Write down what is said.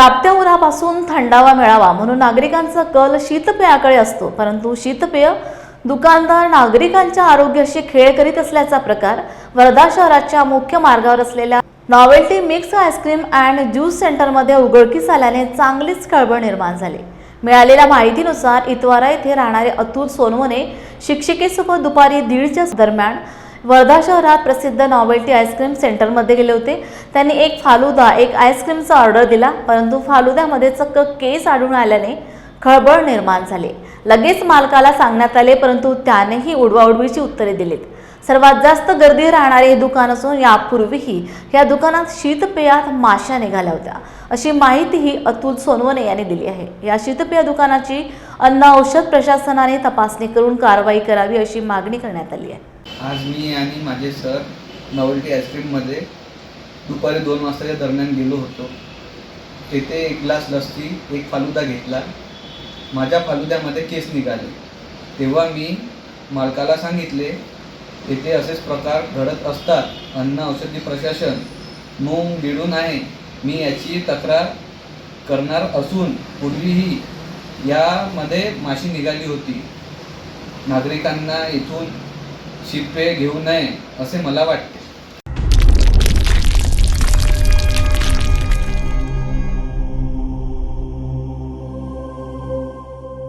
तापत्या उन्हापासून थंडावा मिळावा म्हणून नागरिकांचा कल शीतपेयाकडे असतो. परंतु शीतपेय दुकानदार नागरिकांच्या आरोग्याशी खेळ करीत असल्याचा प्रकार वर्धा शहराच्या मुख्य मार्गावर असलेल्या novelty mix ice cream and juice सेंटरमध्ये उघडकीस आल्याने चांगलीच खळबळ निर्माण झाली. मिळालेल्या माहितीनुसार इतवारा येथे राहणारे अतुल सोनवणे शिक्षिकेसोबत दुपारी दीडच्या दरम्यान वर्धा शहरात प्रसिद्ध नॉवेल्टी आईस्क्रीम सेंटरमध्ये गेले होते. त्यांनी एक फालुदा एक आईस्क्रीमचा ऑर्डर दिला परंतु फालुद्यामध्ये चक्क केस आढळून आल्याने खळबळ निर्माण झाली. लगेच मालकाला सांगण्यात आले परंतु त्यानेही उडवाउडवीची उत्तरे दिलीत. सर्वात जास्त गर्दी राहणारे हे दुकान असून यापूर्वीही या दुकानात शीतपेयात माश्या निघाल्या होत्या. अशी माहितीही अतुल सोनवणे यांनी दिली आहे. या शीतपेय दुकानाची अन्न औषध प्रशासनाने तपासणी करून कारवाई करावी अशी मागणी करण्यात आली आहे. आज मी आणि माझे सर नॉवल्टी आईस्क्रीममध्ये दुपारी दोन वाजताच्या दरम्यान गेलो होतो. तेथे एक ग्लास लस्सी एक फालुदा घेतला. माझ्या फालुद्यामध्ये केस निघाले. तेव्हा मी मालकाला सांगितले तेथे असेच प्रकार घडत असतात. अन्न औषधी प्रशासन नोंद बिडून आहे. मी याची तक्रार करणार असून पूर्वीही यामध्ये माशी निघाली होती. नागरिकांना इथून शिपे घेऊ नये असे मला वाटते.